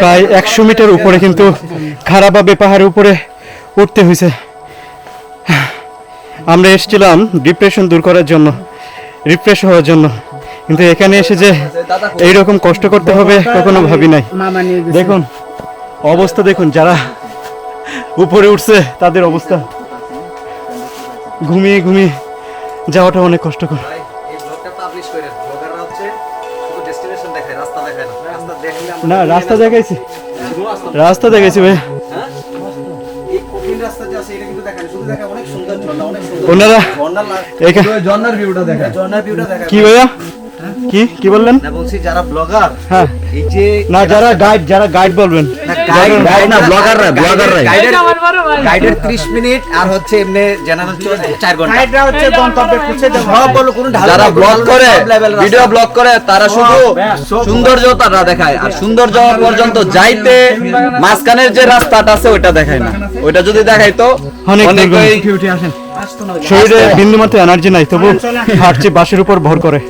প্রায় একশো মিটার উপরে কিন্তু খারাপভাবে পাহাড়ের উপরে উঠতে হয়েছে আমরা এসেছিলাম ডিপ্রেশন দূর করার জন্য রিফ্রেশ হওয়ার জন্য। কিন্তু এখানে এসে যে এইরকম কষ্ট করতে হবে কখনো ভাবি নাই। দেখুন অবস্থা দেখুন যারা উপরে উঠছে তাদের অবস্থা। ঘুমিয়ে ঘুমিয়ে যাওয়াটা অনেক কষ্টকর। ডেস্টিনেশন দেখায় রাস্তা দেখায় না। রাস্তা দেখলে না রাস্তা দেখাইছি। রাস্তা। দেখাইছি ভাই। না, ওনারা ঝর্ণার ভিউটা দেখায়। ঝর্ণার ভিউটা দেখায়। কি ভাইয়া? কি? কি বললেন? না বলছি যারা ব্লগার হ্যাঁ। এই যে না যারা গাইড যারা গাইড বলবেন। গাইড গাইড না, ব্লগাররা। গাইডের গাইডের 30 মিনিট আর হচ্ছে এমনি জেনারেল 4 ঘণ্টা। গাইডরা হচ্ছে গন্তব্যে পৌঁছে দেবো। সব বলো কোনো ঢাল যারা ব্লগ করে। ভিডিও ব্লগ করে তারা শুধু সৌন্দর্যতা দেখায়। আর সৌন্দর্য পর্যন্ত যাইতে মাঝখানের যে রাস্তাটা আছে ওইটা দেখায় না। ওইটা যদি দেখাইতো অনেক অনেক। ওই- শরীরে বিন্দুমাত্র এনার্জি নাই তবু হাঁটছে বাসের উপর ভর করে।